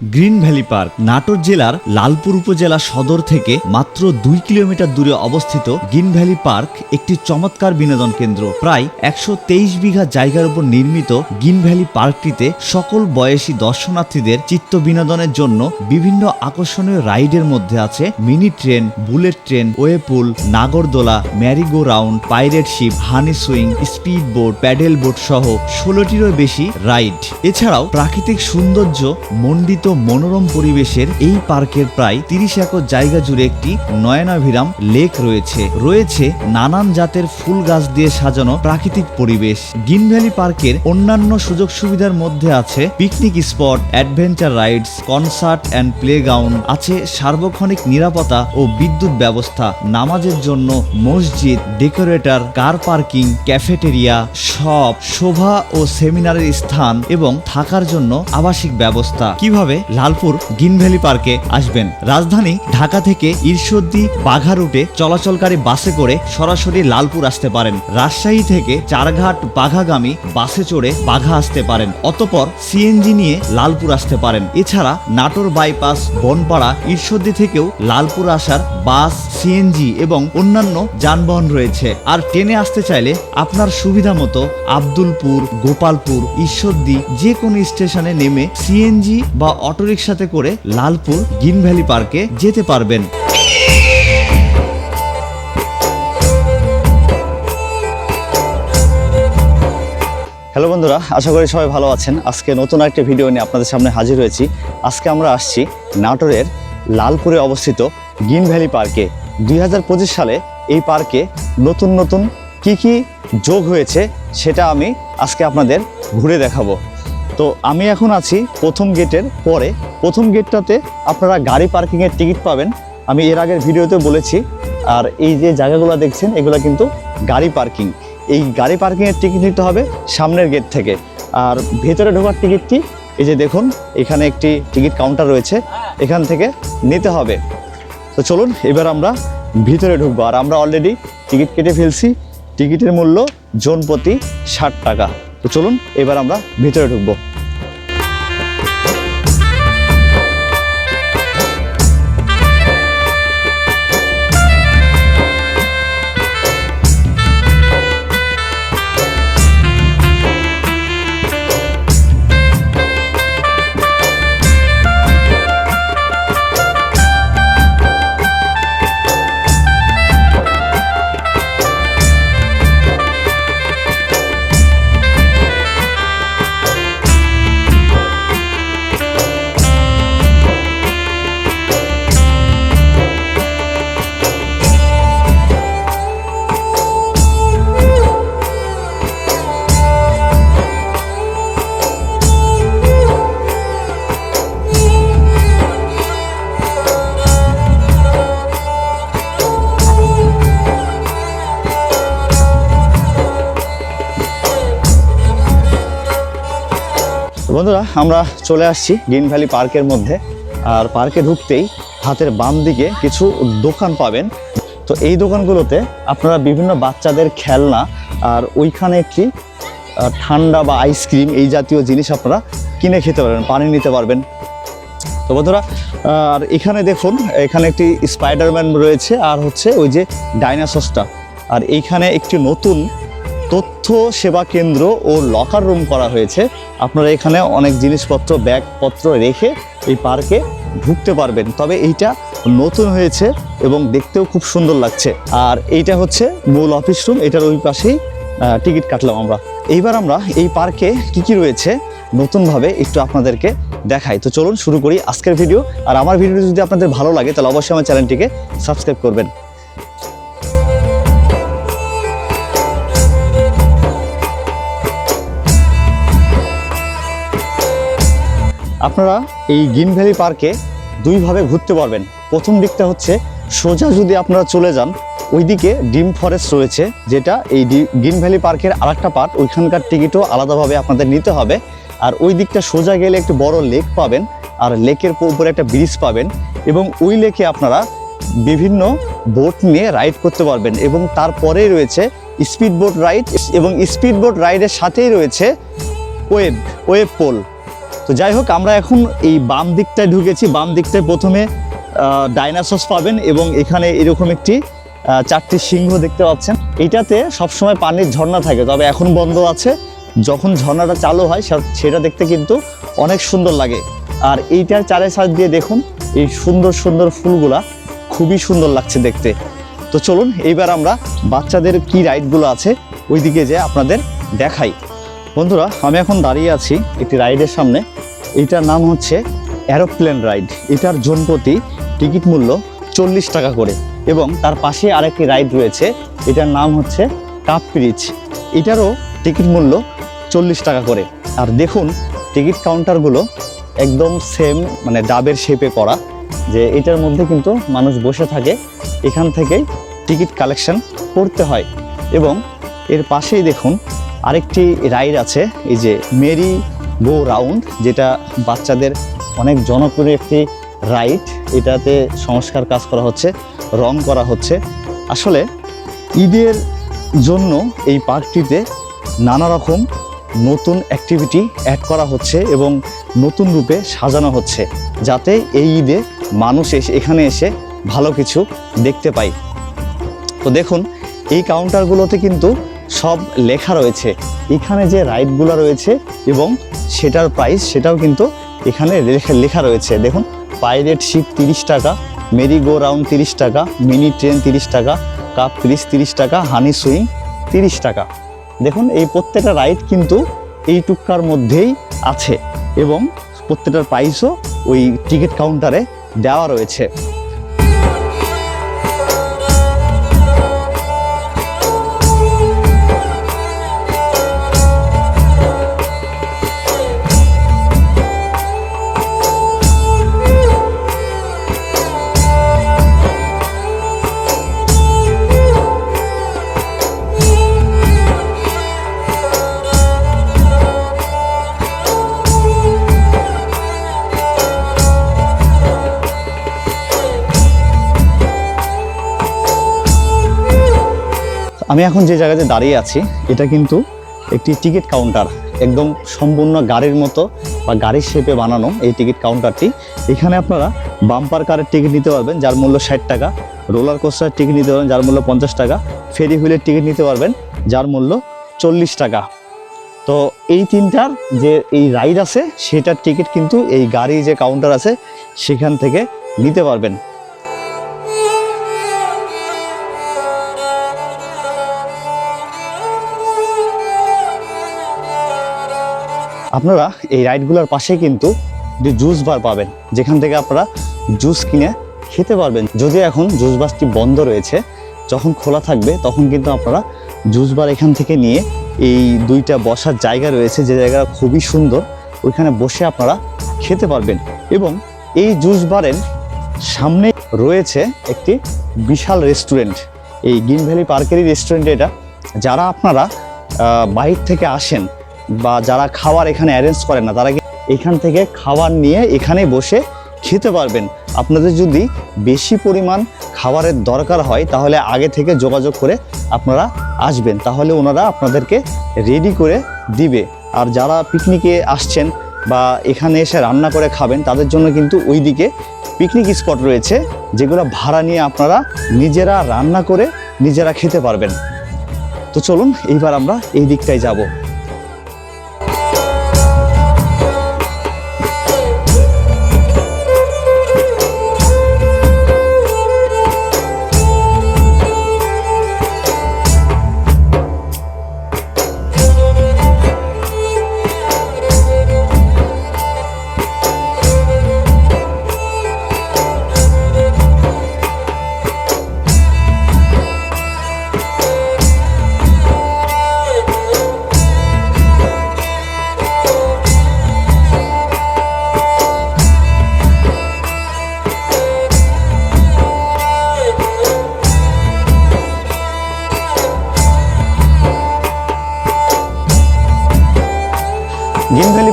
Green valley park, Natore জেলার লালপুর উপজেলা সদর থেকে মাত্র দুই কিলোমিটার দূরে অবস্থিত গ্রিন ভ্যালি পার্ক একটি চমৎকার বিনোদন কেন্দ্র। প্রায় একশো তেইশ বিঘা জায়গার উপর নির্মিত গ্রিন ভ্যালি পার্কটিতে সকল বয়সী দর্শনার্থীদের চিত্ত বিনোদনের জন্য বিভিন্ন আকর্ষণীয় রাইডের মধ্যে আছে mini train, bullet train wave pool নাগরদোলা merry go round pirate ship, honey swing, speed boat, paddle boat সহ ষোলোটিরও বেশি রাইড। এছাড়াও প্রাকৃতিক সৌন্দর্য মণ্ডিত মনোরম পরিবেশের এই পার্কের প্রায় তিরিশ একর জায়গা জুড়ে একটি নয়নাভিরাম লেক রয়েছে। রয়েছে নানান জাতের ফুল গাছ দিয়ে সাজানো প্রাকৃতিক পরিবেশ। গ্রিন ভ্যালি পার্কের অন্যান্য সুযোগ সুবিধার মধ্যে আছে picnic spot, adventure rides, concert and playground. আছে সার্বক্ষণিক নিরাপত্তা ও বিদ্যুৎ ব্যবস্থা, নামাজের জন্য মসজিদ, decorator, car parking, cafeteria, shop, শোভা ও সেমিনারের স্থান এবং থাকার জন্য আবাসিক ব্যবস্থা। কীভাবে লালপুর গ্রিন ভ্যালি পার্কে আসবেন। রাজধানী ঢাকা থেকে ঈর্ষদ্দি বাঘা রুটে চলাচলকারী বাসে করে সরাসরি লালপুর আসতে পারেন। রাজশাহী থেকে চারঘাট বাঘাগামী বাসে চড়ে বাঘা আসতে পারেন। অতপর সিএনজি নিয়ে লালপুর আসতে পারেন। এছাড়া নাটোর বাইপাস, বনপাড়া ঈর্ষদ্দি থেকেও লালপুর আসার বাস, সিএনজি এবং অন্যান্য যানবাহন রয়েছে। আর ট্রেনে আসতে চাইলে আপনার সুবিধা মতো আব্দুলপুর, গোপালপুর ঈশ্বরদী যে কোনো স্টেশনে নেমে সিএনজি বা অটোরিকশাতে করে লালপুর গ্রিন ভ্যালি পার্কে যেতে পারবেন। হ্যালো বন্ধুরা, আশা করি সবাই ভালো আছেন। আজকে নতুন একটা ভিডিও নিয়ে আপনাদের সামনে হাজির হয়েছি। আজকে আমরা আসছি নাটোরের লালপুরে অবস্থিত গ্রিন ভ্যালি পার্কে। দুই হাজার পঁচিশ সালে এই পার্কে নতুন নতুন কি কি যোগ হয়েছে সেটা আমি আজকে আপনাদের ঘুরে দেখাবো। তো আমি এখন আছি প্রথম গেটের পরে। প্রথম গেটটাতে আপনারা গাড়ি পার্কিংয়ের টিকিট পাবেন। আমি এর আগের ভিডিওতে বলেছি। আর এই যে জায়গাগুলো দেখছেন, এগুলো কিন্তু গাড়ি পার্কিং। এই গাড়ি পার্কিংয়ের টিকিট নিতে হবে সামনের গেট থেকে। আর ভেতরে ঢোকার টিকিটটি, এই যে দেখুন, এখানে একটি টিকিট কাউন্টার রয়েছে। এখান থেকে নিতে হবে। তো চলুন, এবার আমরা ভিতরে ঢুকবো। আর আমরা অলরেডি টিকিট কেটে ফেলছি। টিকিটের মূল্য জন প্রতি ষাট টাকা। তো চলুন এবার আমরা ভিতরে ঢুকবো। বন্ধুরা, আমরা চলে আসছি গ্রিন ভ্যালি পার্কের মধ্যে। আর পার্কে ঢুকতেই হাতের বাম দিকে কিছু দোকান পাবেন। তো এই দোকানগুলোতে আপনারা বিভিন্ন বাচ্চাদের খেলনা আর ওইখানে একটি ঠান্ডা বা আইসক্রিম এই জাতীয় জিনিস আপনারা কিনে খেতে পারবেন, পানি নিতে পারবেন। তো বন্ধুরা আর এখানে দেখুন, এখানে একটি স্পাইডারম্যান রয়েছে আর হচ্ছে ওই যে ডাইনাসসটা আর এইখানে একটি নতুন তথ্য সেবা কেন্দ্র ও লকার রুম করা হয়েছে। আপনারা এখানে অনেক জিনিসপত্র, ব্যাগপত্র রেখে এই পার্কে ঢুকতে পারবেন। তবে এইটা নতুন হয়েছে এবং দেখতেও খুব সুন্দর লাগছে। আর এইটা হচ্ছে মূল অফিস রুম এটার ওই পাশেই টিকিট কাটলাম আমরা। এইবার আমরা এই পার্কে কি কি রয়েছে নতুনভাবে একটু আপনাদেরকে দেখাই। তো চলুন শুরু করি আজকের ভিডিও আর আমার ভিডিও যদি আপনাদের ভালো লাগে, তাহলে অবশ্যই আমার চ্যানেলটিকে সাবস্ক্রাইব করবেন। আপনারা এই গ্রিন ভ্যালি পার্কে দুইভাবে ঘুরতে পারবেন। প্রথম দিকটা হচ্ছে সোজা যদি আপনারা চলে যান, ওইদিকে ডিম ফরেস্ট রয়েছে, যেটা এই গ্রিন ভ্যালি পার্কের আরেকটা পার্ট ওইখানকার টিকিটও আলাদাভাবে আপনাদের নিতে হবে। আর ওই দিকটা সোজা গেলে একটু বড় লেক পাবেন, আর লেকের উপরে একটা ব্রিজ পাবেন এবং ওই লেকে আপনারা বিভিন্ন বোট নিয়ে রাইড করতে পারবেন এবং তারপরেই রয়েছে স্পিড বোট রাইড এবং স্পিড বোট রাইডের সাথেই রয়েছে ওয়েব ওয়েব পোল তো যাই হোক, আমরা এখন এই বাম দিকটায় ঢুকেছি। বাম দিকটায় প্রথমে ডাইনাসস পাবেন এবং এখানে এরকম একটি চারটি সিংহ দেখতে পাচ্ছেন। এটাতে সবসময় পানির ঝর্ণা থাকে, তবে এখন বন্ধ আছে। যখন ঝর্ণাটা চালু হয় সেটা দেখতে কিন্তু অনেক সুন্দর লাগে। আর এইটার চারে সাইড দিয়ে দেখুন, এই সুন্দর সুন্দর ফুলগুলা খুবই সুন্দর লাগছে দেখতে। তো চলুন, এইবার আমরা বাচ্চাদের কি রাইডগুলো আছে, ওইদিকে যে আপনাদের দেখাই। বন্ধুরা, আমি এখন দাঁড়িয়ে আছি একটি রাইডের সামনে। এটার নাম হচ্ছে অ্যারোপ্লেন রাইড। এটার জনপ্রতি টিকিট মূল্য চল্লিশ টাকা করে এবং তার পাশে আরেকটি রাইড রয়েছে। এটার নাম হচ্ছে কাপ ব্রিজ। এটারও টিকিট মূল্য চল্লিশ টাকা করে। আর দেখুন, টিকিট কাউন্টারগুলো একদম সেম মানে ডাবের শেপে করা, যে এটার মধ্যে কিন্তু মানুষ বসে থাকে। এখান থেকেই টিকিট কালেকশন করতে হয়। এবং এর পাশেই দেখুন আরেকটি রাইড আছে, এই যে মেরি গো রাউন্ড, যেটা বাচ্চাদের অনেক জনপ্রিয় একটি রাইড। এটাতে সংস্কার কাজ করা হচ্ছে, রং করা হচ্ছে। আসলে ঈদের জন্য এই পার্কটিতে নানা রকম নতুন অ্যাক্টিভিটি অ্যাড করা হচ্ছে এবং নতুন রূপে সাজানো হচ্ছে, যাতে এই ঈদে মানুষ এসে, এখানে এসে ভালো কিছু দেখতে পায়। তো দেখুন, এই কাউন্টারগুলোতে কিন্তু সব লেখা রয়েছে। এখানে যে রাইডগুলো রয়েছে এবং সেটার প্রাইস সেটাও কিন্তু এখানে লেখা রয়েছে। দেখুন, পাইরেট শিপ তিরিশ টাকা মেরি গো রাউন্ড তিরিশ টাকা, মিনি ট্রেন তিরিশ টাকা, কাপ তিরিশ তিরিশ টাকা, হানি সুইং তিরিশ টাকা। দেখুন, এই প্রত্যেকটা রাইড কিন্তু এই টুকার মধ্যেই আছে এবং প্রত্যেকটার প্রাইসও ওই টিকিট কাউন্টারে দেওয়া রয়েছে। আমি এখন যে জায়গাতে দাঁড়িয়ে আছি, এটা কিন্তু একটি টিকিট কাউন্টার। একদম সম্পূর্ণ গাড়ির মতো বা গাড়ির শেপে বানানো এই টিকিট কাউন্টারটি। এখানে আপনারা বাম্পার কারের টিকিট নিতে পারবেন, যার মূল্য ষাট টাকা। রোলার কোস্টার টিকিট নিতে পারবেন, যার মূল্য পঞ্চাশ টাকা। ফেরি হুইলের টিকিট নিতে পারবেন, যার মূল্য চল্লিশ টাকা। তো এই তিনটার যে এই রাইড আছে, সেটার টিকিট কিন্তু এই গাড়ি যে কাউন্টার আছে, সেখান থেকে নিতে পারবেন। আপনারা এই রাইডগুলোর পাশে কিন্তু যে জুস বার পাবেন, যেখান থেকে আপনারা জুস কিনে খেতে পারবেন। যদিও এখন জুস বারটি বন্ধ রয়েছে, যখন খোলা থাকবে, তখন কিন্তু আপনারা জুস বার এখান থেকে নিয়ে এই দুইটা বসার জায়গা রয়েছে, যে জায়গা খুবই সুন্দর, ওইখানে বসে আপনারা খেতে পারবেন। এবং এই জুস বারের সামনে রয়েছে একটি বিশাল রেস্টুরেন্ট। এই গ্রিন ভ্যালি পার্কেরই রেস্টুরেন্ট এটা। যারা আপনারা বাইর থেকে আসেন বা যারা খাবার এখানে অ্যারেঞ্জ করেন না, তারা এখান থেকে খাবার নিয়ে এখানে বসে খেতে পারবেন। আপনাদের যদি বেশি পরিমাণ খাবারের দরকার হয়, তাহলে আগে থেকে যোগাযোগ করে আপনারা আসবেন। তাহলে ওনারা আপনাদেরকে রেডি করে দিবে। আর যারা পিকনিকে আসছেন বা এখানে এসে রান্না করে খাবেন, তাদের জন্য কিন্তু ওইদিকে পিকনিক স্পট রয়েছে, যেগুলো ভাড়া নিয়ে আপনারা নিজেরা রান্না করে নিজেরা খেতে পারবেন। তো চলুন, এইবার আমরা এই দিকটায় যাব।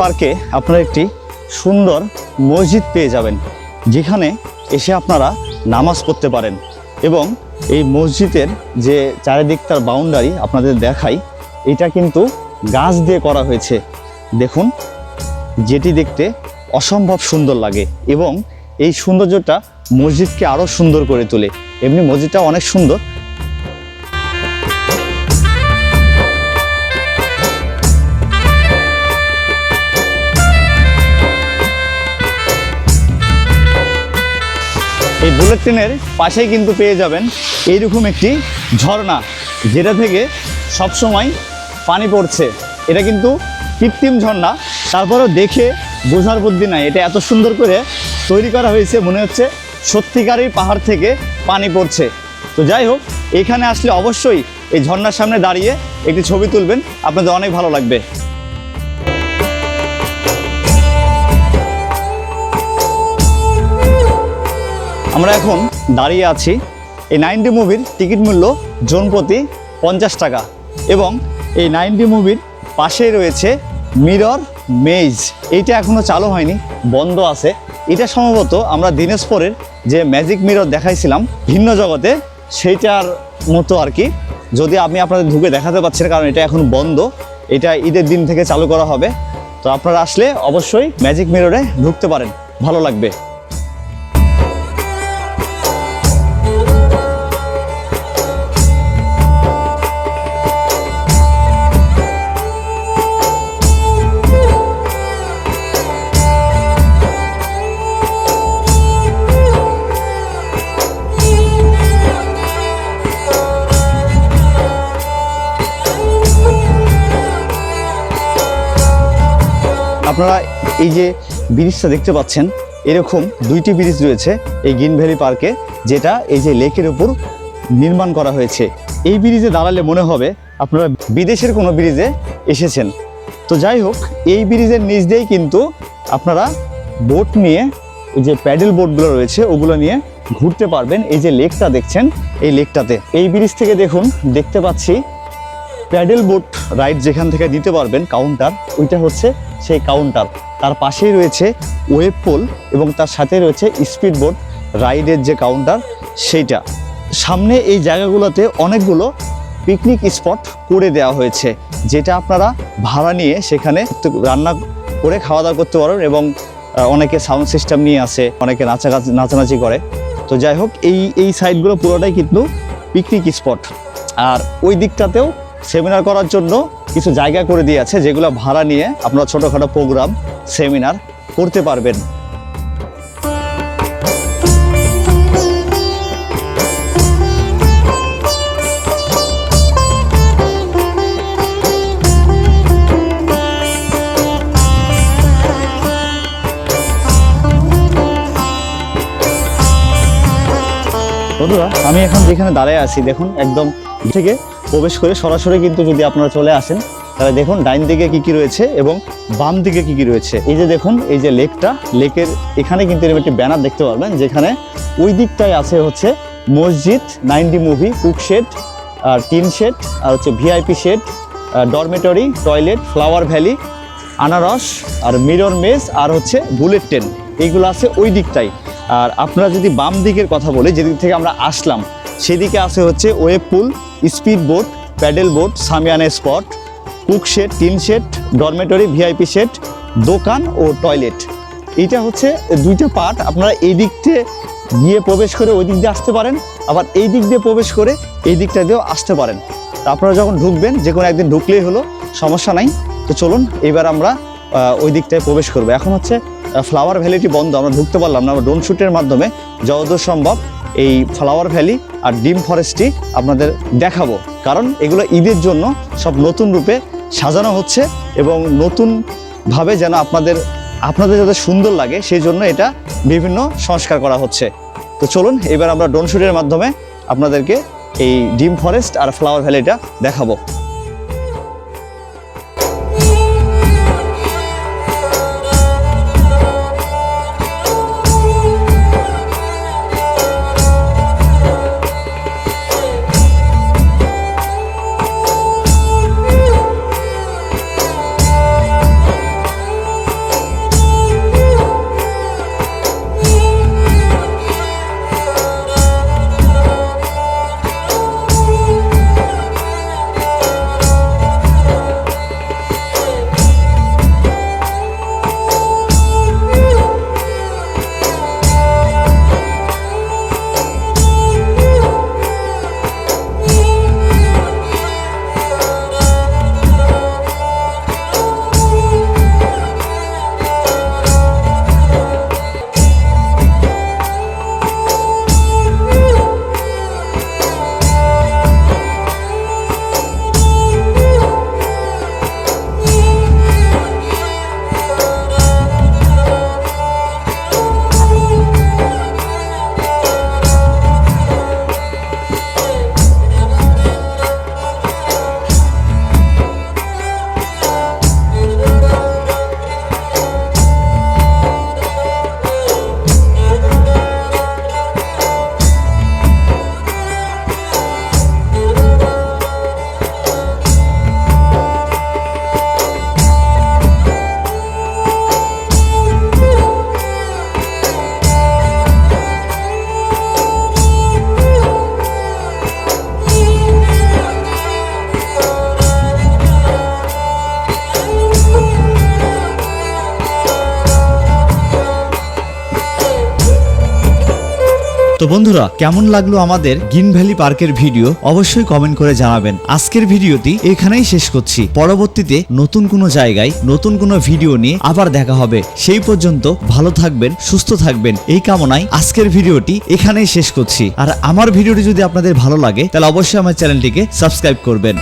পার্কে আপনারা একটি সুন্দর মসজিদ পেয়ে যাবেন, যেখানে এসে আপনারা নামাজ পড়তে পারেন এবং এই মসজিদের যে চারিদিকটার বাউন্ডারি আপনাদের দেখাই, এটা কিন্তু গাছ দিয়ে করা হয়েছে। দেখুন, যেটি দেখতে অসম্ভব সুন্দর লাগে এবং এই সৌন্দর্যটা মসজিদকে আরও সুন্দর করে তোলে। এমনি মসজিদটা অনেক সুন্দর বুলেট ট্রেনের পাশেই কিন্তু পেয়ে যাবেন এইরকম একটি ঝর্ণা, যেটা থেকে সবসময় পানি পড়ছে। এটা কিন্তু কৃত্রিম ঝর্ণা। তারপরেও দেখে বোঝার বুদ্ধি নাই। এটা এত সুন্দর করে তৈরি করা হয়েছে, মনে হচ্ছে সত্যিকারের পাহাড় থেকে পানি পড়ছে। তো যাই হোক, এখানে আসলে অবশ্যই এই ঝর্ণার সামনে দাঁড়িয়ে একটি ছবি তুলবেন। আপনাদের অনেক ভালো লাগবে। আমরা এখন দাঁড়িয়ে আছি এই নাইনটি মুভির টিকিট মূল্য জন প্রতি পঞ্চাশ টাকা এবং এই নাইনটি মুভির পাশেই রয়েছে মিরর মেজ। এইটা এখনও চালু হয়নি, বন্ধ আছে। এটা সম্ভবত আমরা দিনাজপুরের যে ম্যাজিক মিরর দেখাইছিলাম ভিন্ন জগতে, সেইটার মতো আর কি। যদি আমি আপনাদের ঢুকে দেখাতে পারছি কারণ এটা এখন বন্ধ, এটা ঈদের দিন থেকে চালু করা হবে। তো আপনারা আসলে অবশ্যই ম্যাজিক মিররে ঢুকতে পারেন, ভালো লাগবে। আপনারা এই যে ব্রিজটা দেখতে পাচ্ছেন, এরকম দুইটি ব্রিজ রয়েছে এই গ্রিন ভ্যালি পার্কে, যেটা এই যে লেকের উপর নির্মাণ করা হয়েছে। এই ব্রিজে দাঁড়ালে মনে হবে আপনারা বিদেশের কোনো ব্রিজে এসেছেন। তো যাই হোক, এই ব্রিজের নিচ দিয়েই কিন্তু আপনারা বোট নিয়ে যে প্যাডেল বোটগুলো রয়েছে, ওগুলো নিয়ে ঘুরতে পারবেন। এই যে লেকটা দেখছেন, এই লেকটাতে। এই ব্রিজ থেকে দেখুন, দেখতে পাচ্ছি প্যাডেল বোট রাইড যেখান থেকে দিতে পারবেন কাউন্টার, ওইটা হচ্ছে সেই কাউন্টার। তার পাশেই রয়েছে ওয়েব পোল এবং তার সাথে রয়েছে স্পিড বোট রাইডের যে কাউন্টার, সেইটা। সামনে এই জায়গাগুলোতে অনেকগুলো পিকনিক স্পট করে দেওয়া হয়েছে, যেটা আপনারা ভাড়া নিয়ে সেখানে রান্না করে খাওয়া দাওয়া করতে পারেন এবং অনেকে সাউন্ড সিস্টেম নিয়ে আসে, অনেকে নাচা নাচানাচি করে। তো যাই হোক, এই এই সাইডগুলো পুরোটাই কিন্তু পিকনিক স্পট। আর ওই দিকটাতেও সেমিনার করার জন্য কিছু জায়গা করে দিয়ে আছে, যেগুলো ভাড়া নিয়ে আপনারা ছোটোখাটো প্রোগ্রাম সেমিনার করতে পারবেন। আমি এখন যেখানে দাঁড়ায় আছি, দেখুন, একদম থেকে প্রবেশ করে সরাসরি কিন্তু যদি আপনারা চলে আসেন, তাহলে দেখুন ডাইন দিকে কি কি রয়েছে এবং বাম দিকে কি কি রয়েছে। এই যে দেখুন, এই যে লেকটা, লেকের এখানে কিন্তু এরকম একটি ব্যানার দেখতে পারবেন, যেখানে ওই দিকটায় আছে হচ্ছে মসজিদ, নাইনটি মুভি, কুক শেড, আর টিন শেড, আর হচ্ছে VIP shed dormitory, toilet, flower valley, আনারস, আর মিরর মেজ, আর হচ্ছে বুলেট ট্রেন। এইগুলো আছে ওই দিকটাই আর আপনারা যদি বাম দিকের কথা বলি, যেদিক থেকে আমরা আসলাম, সেদিকে আছে হচ্ছে wave pool speed boat, paddle boat, shamiana spot, cook shed, tin shed, dormitory, VIP shed, দোকান ও টয়লেট। এইটা হচ্ছে দুইটা পার্ট। আপনারা এই দিক গিয়ে প্রবেশ করে ওই দিক দিয়ে আসতে পারেন, আবার এই দিক দিয়ে প্রবেশ করে এই দিকটা দিয়েও আসতে পারেন। আপনারা যখন ঢুকবেন, যে কোনো একদিন ঢুকলেই হলো, সমস্যা নাই। তো চলুন, এবার আমরা ওই দিকটায় প্রবেশ করব। এখন হচ্ছে ফ্লাওয়ার ভ্যালিটি বন্ধ, আমরা ঢুকতে পারলাম না, আমরা ড্রোন শ্যুটের মাধ্যমে, যতদূর সম্ভব। এই ফ্লাওয়ার ভ্যালি আর ডিম ফরেস্টটি আপনাদের দেখাবো। কারণ এগুলো ঈদের জন্য সব নতুন রূপে সাজানো হচ্ছে এবং নতুনভাবে যেন আপনাদের আপনাদের যাতে সুন্দর লাগে, সেই জন্য এটা বিভিন্ন সংস্কার করা হচ্ছে। তো চলুন, এবার আমরা ডোনশুটের মাধ্যমে আপনাদেরকে এই ডিম ফরেস্ট আর ফ্লাওয়ার ভ্যালিটা দেখাবো। বন্ধুরা, কেমন লাগল আমাদের গ্রিন ভ্যালি পার্কের ভিডিও? অবশ্যই কমেন্ট করে জানাবেন। আজকের ভিডিওটি এখানেই শেষ করছি। পরবর্তীতে নতুন কোনো জায়গায় নতুন কোনো ভিডিও নিয়ে আবার দেখা হবে। সেই পর্যন্ত ভালো থাকবেন, সুস্থ থাকবেন। এই কামনায় আজকের ভিডিওটি এখানেই শেষ করছি। আর আমার ভিডিওটি যদি আপনাদের ভালো লাগে, তাহলে অবশ্যই আমার চ্যানেলটিকে সাবস্ক্রাইব করবেন।